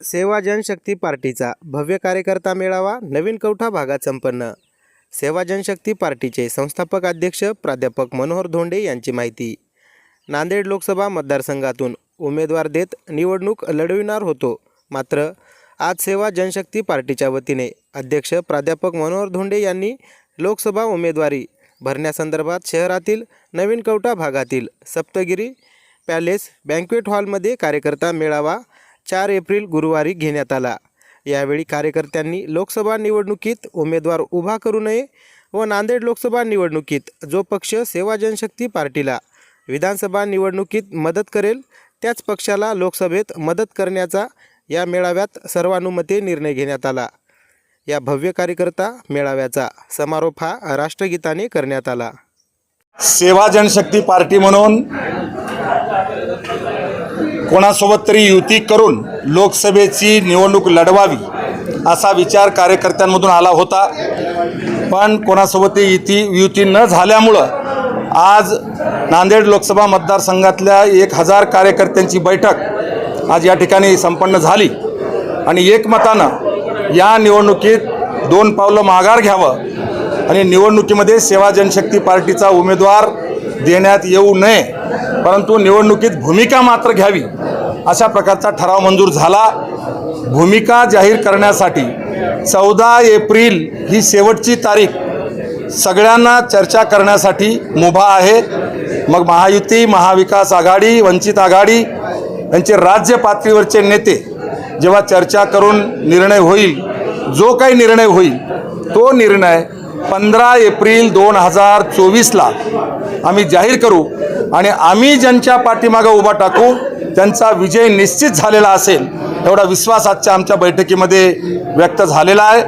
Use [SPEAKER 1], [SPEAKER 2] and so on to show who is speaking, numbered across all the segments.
[SPEAKER 1] सेवा जनशक्ती पार्टीचा भव्य कार्यकर्ता मेळावा नवीन कवठा भागात संपन्न. सेवा जनशक्ती पार्टीचे संस्थापक अध्यक्ष प्राध्यापक मनोहर धोंडे यांची माहिती. नांदेड लोकसभा मतदारसंघातून उमेदवार देत निवडणूक लढविणार होतो. मात्र आज सेवा जनशक्ती पार्टीच्या वतीने अध्यक्ष प्राध्यापक मनोहर धोंडे यांनी लोकसभा उमेदवारी भरण्यासंदर्भात शहरातील नवीन कवठा भागातील सप्तगिरी पॅलेस बँक्वेट हॉलमध्ये कार्यकर्ता मेळावा चार एप्रिल गुरुवारी घेण्यात आला. यावेळी कार्यकर्त्यांनी लोकसभा निवडणुकीत उमेदवार उभा करू नये व नांदेड लोकसभा निवडणुकीत जो पक्ष सेवा जनशक्ती पार्टीला विधानसभा निवडणुकीत मदत करेल त्याच पक्षाला लोकसभेत मदत करण्याचा या मेळाव्यात सर्वानुमते निर्णय घेण्यात आला. या भव्य कार्यकर्ता मेळाव्याचा समारोप हा राष्ट्रगीताने करण्यात आला.
[SPEAKER 2] सेवा जनशक्ती पार्टी म्हणून कोणासोबत तरी युती करून लोकसभेची निवडणूक लढवावी असा विचार कार्यकर्त्यांमधून आला होता. पण कोणासोबत युती युती न झाल्यामुळं आज नांदेड लोकसभा मतदारसंघातल्या एक हजार कार्यकर्त्यांची बैठक आज या ठिकाणी संपन्न झाली. आणि एकमतानं या निवडणुकीत दोन पावलं माघार घ्यावं आणि निवडणुकीमध्ये सेवा जनशक्ती पार्टीचा उमेदवार देण्यात येऊ नये परंतु निवडणुकीत भूमिका मात्र घ्यावी अशा प्रकारचा ठराव मंजूर झाला. भूमिका जाहीर करण्यासाठी चौदा एप्रिल ही शेवटची तारीख सगळ्यांना चर्चा करण्यासाठी मुभा आहे. मग महायुती महाविकास आघाडी वंचित आघाडी यांचे राज्य पातळीवरचे नेते जेव्हा चर्चा करून निर्णय होईल जो काही निर्णय होईल तो निर्णय पंधरा एप्रिल दोन हजार चोवीसला आम्ही जाहीर करू. आणि आम्ही ज्यांच्या पाठीमागं उभा टाकू त्यांचा विजय निश्चित झालेला असेल एवढा विश्वास आजच्या आमच्या बैठकीमध्ये व्यक्त झालेला आहे.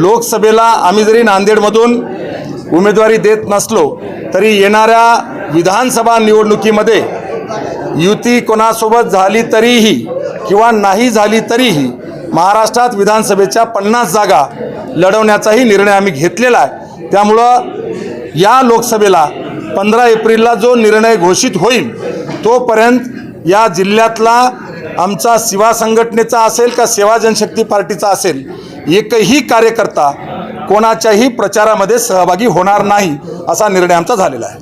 [SPEAKER 2] लोकसभेला आम्ही जरी नांदेडमधून उमेदवारी देत नसलो तरी येणाऱ्या विधानसभा निवडणुकीमध्ये युती कोणासोबत झाली तरीही किंवा नाही झाली तरीही महाराष्ट्रात विधानसभेच्या पन्नास जागा लढवण्याचाही निर्णय आम्ही घेतलेला आहे. त्यामुळं या लोकसभेला पंधरा एप्रिलला जो निर्णय घोषित होईल तोपर्यंत या जिल्ह्यातला आमचा सेवा संघटनेचा असेल का सेवा जनशक्ती पार्टीचा असेल एकही कार्यकर्ता कोणाच्याही प्रचारामध्ये सहभागी होणार नाही असा निर्णय आमचा झालेला आहे.